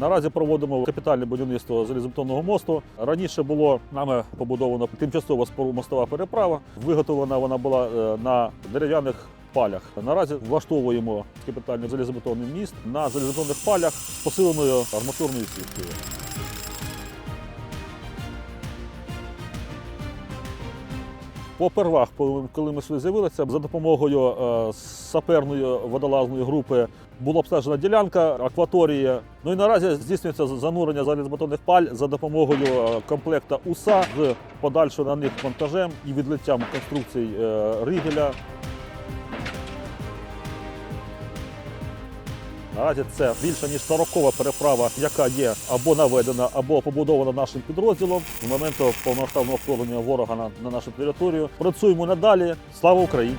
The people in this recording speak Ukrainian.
Наразі проводимо капітальне будівництво залізобетонного мосту. Раніше було нами побудовано тимчасова мостова переправа. Виготовлена вона була е, на дерев'яних палях. Наразі влаштовуємо капітальний залізобетонний міст на залізобетонних палях посиленою арматурною сіткою. Попервах, коли- ми сюди з'явилися, за допомогою е, саперної водолазної групи була обстежена ділянка акваторії. Ну і наразі здійснюється занурення залізобетонних паль за допомогою е, комплекта УСА з подальшим на них монтажем і відлиттям конструкцій е, ригеля. Наразі це більше ніж 40 переправа, яка є або наведена, або побудована нашим підрозділом з моменту повноштабного вторгнення ворога на, на нашу територію. Працюємо надалі. Слава Україні!